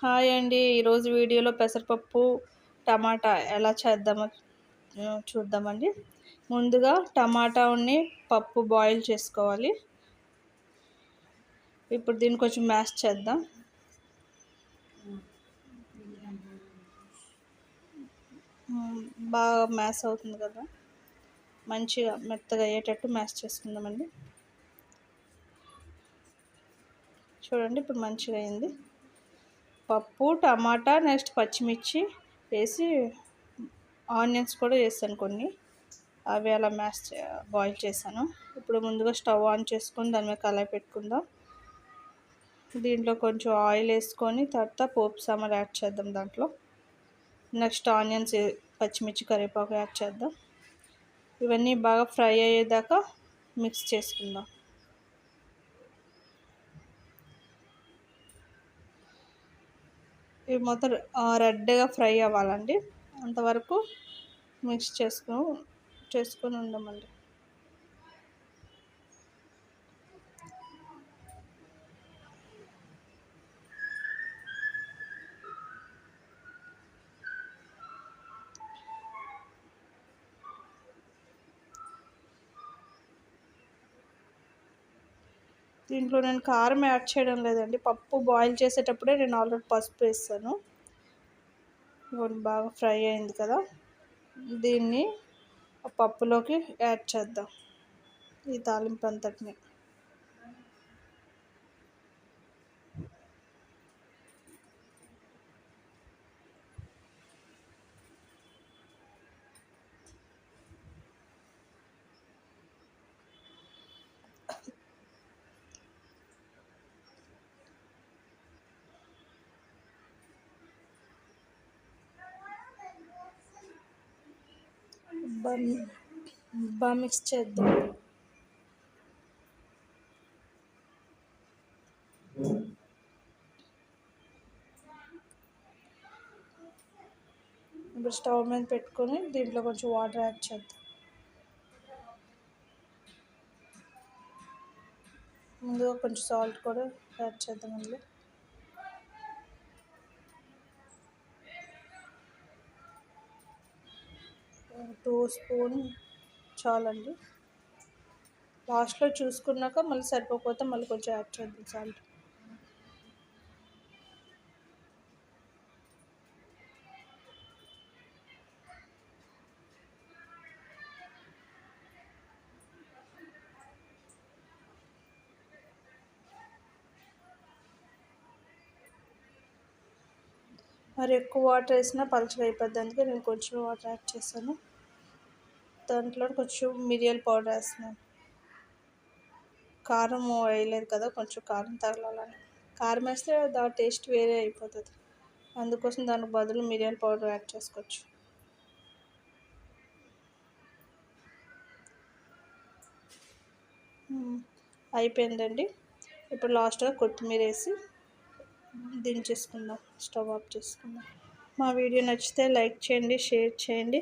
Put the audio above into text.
Hi అండి. ఈరోజు వీడియోలో పెసరపప్పు టమాటా ఎలా చేద్దామో చూద్దామండి. ముందుగా టమాటాని పప్పు బాయిల్ చేసుకోవాలి. ఇప్పుడు దీన్ని కొంచెం మ్యాష్ చేద్దాం. బాగా మ్యాష్ అవుతుంది కదా. మంచిగా మెత్తగా అయ్యేటట్టు మ్యాష్ చేసుకుందామండి. చూడండి ఇప్పుడు మంచిగా అయింది. పప్పు టమాటా నెక్స్ట్ పచ్చిమిర్చి వేసి ఆనియన్స్ కూడా వేసాను కొన్ని. అవి అలా మ్యాష్ బాయిల్ చేశాను. ఇప్పుడు ముందుగా స్టవ్ ఆన్ చేసుకొని దాని మీద కళాయి పెట్టుకుందాం. దీంట్లో కొంచెం ఆయిల్ వేసుకొని తర్వాత పోపు సామాన్ యాడ్ చేద్దాం దాంట్లో. నెక్స్ట్ ఆనియన్స్ పచ్చిమిర్చి కరివేపాకు యాడ్ చేద్దాం. ఇవన్నీ బాగా ఫ్రై అయ్యేదాకా మిక్స్ చేసుకుందాం. ఇవి మొత్తం రెడ్గా ఫ్రై అవ్వాలండి. అంతవరకు మిక్స్ చేసుకుని చేసుకొని ఉండమండి. దీంట్లో నేను కారం యాడ్ చేయడం లేదండి. పప్పు బాయిల్ చేసేటప్పుడే నేను ఆల్రెడీ పసుపు వేస్తాను. ఇవన్నీ బాగా ఫ్రై అయింది కదా. దీన్ని పప్పులోకి యాడ్ చేద్దాం. ఈ తాలింపు అంతటిని. బా మిక్స్ చేద్దాం. ఇప్పుడు స్టవ్ మీద పెట్టుకొని దీంట్లో కొంచెం వాటర్ యాడ్ చేద్దాం. ముందుగా కొంచెం సాల్ట్ కూడా యాడ్ చేద్దాం అందులో. టూ స్పూన్ చాలండి. లాస్ట్లో చూసుకున్నాక మళ్ళీ సరిపోకపోతే మళ్ళీ కొంచెం యాడ్ చేద్దాం సాల్ట్. మరి ఎక్కువ వాటర్ వేసినా పలుచగా అయిపోద్ది. అందుకే నేను కొంచెం వాటర్ యాడ్ చేస్తాను దాంట్లో కొంచెం మిరియాల పౌడర్ వేస్తున్నాను కారం వేయలేదు కదా కొంచెం కారం తగలాలని. కారం వేస్తే దాని టేస్ట్ వేరే అయిపోతుంది. అందుకోసం దానికి బదులు మిరియాల పౌడర్ యాడ్ చేసుకోవచ్చు. అయిపోయిందండి. ఇప్పుడు లాస్ట్గా కొత్తిమీర వేసి దించేసుకుందాం స్టవ్ ఆఫ్ చేసుకుందాం. మా వీడియో నచ్చితే లైక్ చేయండి షేర్ చేయండి.